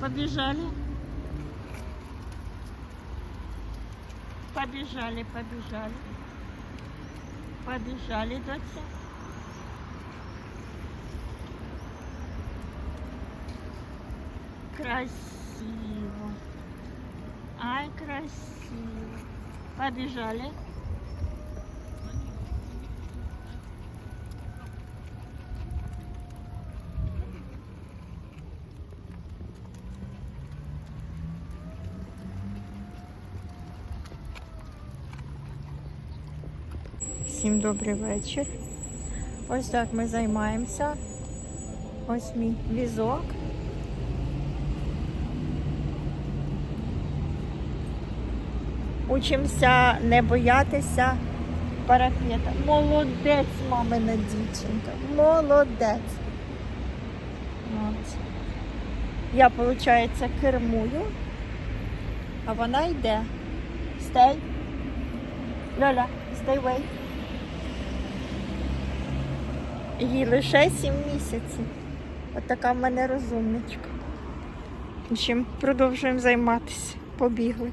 Побежали. Побежали, побежали. Побежали, доця. Красиво. Ай, красиво. Побежали. Всім добрий вечір. Ось так ми займаємося. Ось мій візок. Учимося не боятися парапета. Молодець, мамина дівчинка. Молодець. От. Я, виходить, кермую, а вона йде. Стей. Льоля, stay away. Їй лише 7 місяців. От така в мене розумничка. Чим продовжуємо займатися. Побігли.